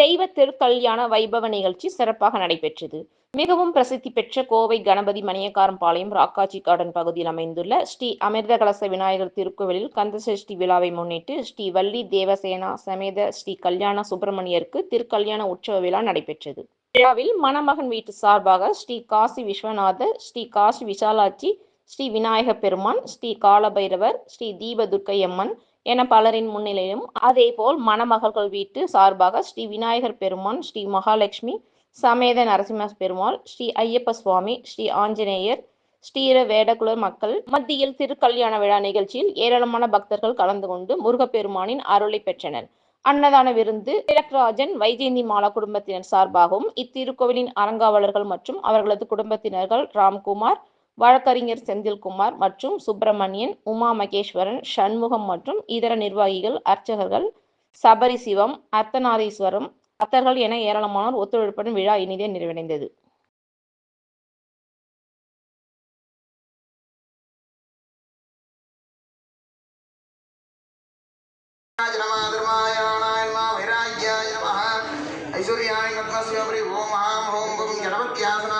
தெய்வ திருக்கல்யாண வைபவ நிகழ்ச்சி சிறப்பாக நடைபெற்றது. மிகவும் பிரசித்தி பெற்ற கோவை கணபதி மணியக்காரம்பாளையம் ராக்காச்சி கார்டன் பகுதியில் அமைந்துள்ள ஸ்ரீ அமிர்தகலச விநாயகர் திருக்கோவிலில் கந்தசஷ்டி விழாவை முன்னிட்டு ஸ்ரீ வள்ளி தேவசேனா சமேத ஸ்ரீ கல்யாண சுப்பிரமணியருக்கு திருக்கல்யாண உற்சவ விழா நடைபெற்றது. விழாவில் மணமகன் வீட்டு சார்பாக ஸ்ரீ காசி விஸ்வநாதர் ஸ்ரீ காசி விசாலாட்சி ஸ்ரீ விநாயக பெருமான் ஸ்ரீ காலபைரவர் ஸ்ரீ தீபதுர்க்கையம்மன் என பலரின் முன்னிலையிலும் அதேபோல் மணமகள்கள் வீட்டு சார்பாக ஸ்ரீ விநாயகர் பெருமான் ஸ்ரீ மகாலட்சுமி சமேத நரசிம்ம பெருமாள் ஸ்ரீ ஐயப்ப சுவாமி ஸ்ரீ ஆஞ்சநேயர் ஸ்ரீர வேடகுல மக்கள் மத்தியில் திருக்கல்யாண விழா நிகழ்ச்சியில் ஏராளமான பக்தர்கள் கலந்து கொண்டு முருகப்பெருமானின் அருளை பெற்றனர். அன்னதான விருந்து திலக்ராஜன் வைஜெயந்தி மாலா குடும்பத்தினர் சார்பாகவும் இத்திருக்கோவிலின் அறங்காவலர்கள் மற்றும் அவர்களது குடும்பத்தினர்கள் ராம்குமார் வழக்கறிஞர் செந்தில்குமார் மற்றும் சுப்பிரமணியன் உமா மகேஸ்வரன் சண்முகம் மற்றும் இதர நிர்வாகிகள் அர்ச்சகர்கள் சபரி சிவம் அர்த்தநாரீஸ்வரம் அத்தர்கள் என ஏராளமானோர் ஒத்துழைப்புடன் விழா இனிதே நிறைவடைந்தது. ஐஸ்வர்யாய் ஓம் ஆம் ஓம் கணபத்யாசனா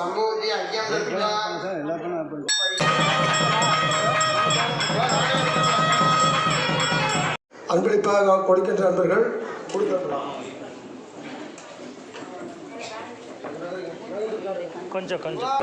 சம்பவத்தை ஐயம் அன்பளிப்பாக கொடுக்கின்ற அன்பர்கள் கொடுக்கலாம் கொஞ்சம் கொஞ்சம்.